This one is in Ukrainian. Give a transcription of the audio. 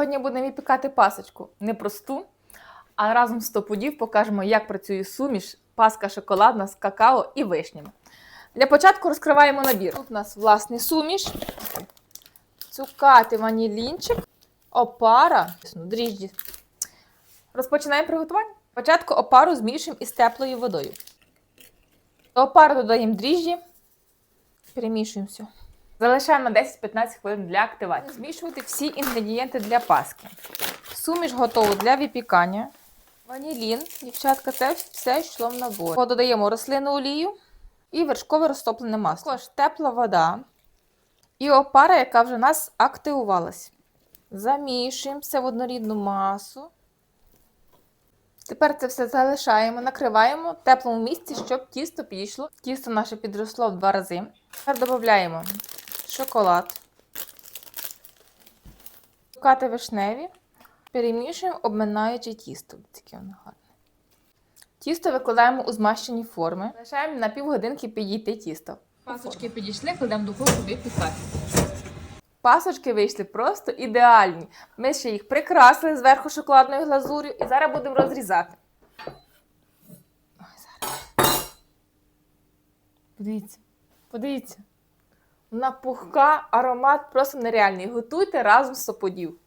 Сьогодні будемо випікати пасочку. Не просту, а разом з 100 пудів покажемо, як працює суміш, паска шоколадна з какао і вишнями. Для початку розкриваємо набір. Тут у нас власний суміш, цукати ванілінчик, опара, дріжджі. Розпочинаємо приготування. Спочатку опару змішуємо із теплою водою. До опари додаємо дріжджі, перемішуємо все. Залишаємо на 10-15 хвилин для активації. Змішувати всі інгредієнти для паски. Суміш готову для випікання. Ванілін, дівчатка, це все йшло в набор. Додаємо рослинну олію і вершкове розтоплене масло. Також тепла вода і опара, яка вже у нас активувалась. Замішуємо все в однорідну масу. Тепер це все залишаємо, накриваємо в теплому місці, щоб тісто підійшло. Тісто наше підросло в два рази. Тепер додаємо шоколад, цукати вишневі, перемішуємо, обминаючи тісто. Таке воно гарне. Тісто викладаємо у змащені форми. Залишаємо на півгодинки підійти тісто. Пасочки підійшли, кладемо духовку випікати. Пасочки вийшли просто ідеальні. Ми ще їх прикрасили зверху шоколадною глазур'ю і зараз будемо розрізати. Ой, зараз. Подивіться, подивіться. Вона пухка, аромат просто нереальний. Готуйте разом з соподів.